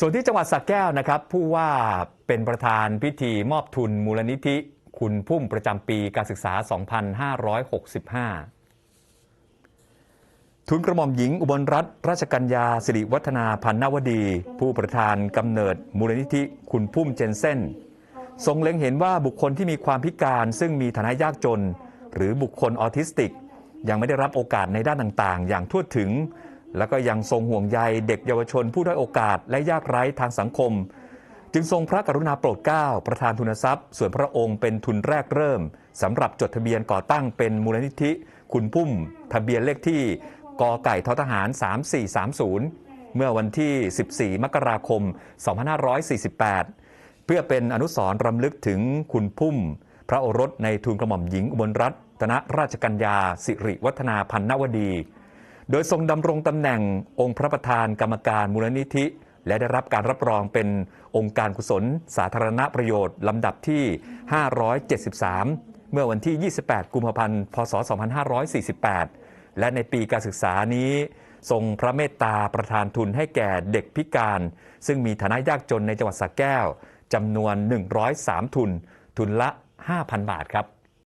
ส่วนที่จังหวัดสระแก้วนะครับ ผู้ว่าเป็นประธานพิธีมอบทุนมูลนิธิ คุณพุ่มประจำปีการศึกษา 2565 ทุนกระหม่อมหญิงอุบลรัตนราชกัญญาสิริวัฒนาพันนวดี ผู้ประธานกำเนิดมูลนิธิ คุณพุ่มเจนเซนทรงเล็งเห็นว่าบุคคลที่มีความพิการซึ่งมีฐานะยากจน หรือบุคคลออทิสติก ยังไม่ได้รับโอกาสในด้านต่างๆ อย่างทั่วถึง แล้วก็ยังทรงห่วงใยเด็กเยาวชนผู้ด้อยโอกาสและยากไร้ทางสังคม จึงทรงพระกรุณาโปรดเกล้าประธานทุนทรัพย์ ส่วนพระองค์เป็นทุนแรกเริ่มสำหรับจดทะเบียนก่อตั้งเป็นมูลนิธิ คุณพุ่ม ทะเบียนเลขที่กไก่ททหาร 3430 เมื่อวันที่ 14 มกราคม 2548 เพื่อเป็นอนุสรณ์รำลึกถึงคุณพุ่ม พระโอรสในทุนกระหม่อมหญิงอุบลรัตนราชกัญญาสิริวัฒนาพันนวดี โดยทรงดำรงตำแหน่งองค์พระประธานกรรมการมูลนิธิ และได้รับการรับรองเป็นองค์การกุศล สาธารณประโยชน์ลำดับที่ 573 เมื่อวันที่ 28 กุมภาพันธ์ พศ 2548 และในปีการศึกษานี้ทรงพระเมตตาประทานทุนให้แก่เด็กพิการ ซึ่งมีฐานะยากจนในจังหวัดสระแก้วจำนวน 103 ทุน ทุนละ 5,000 บาทครับ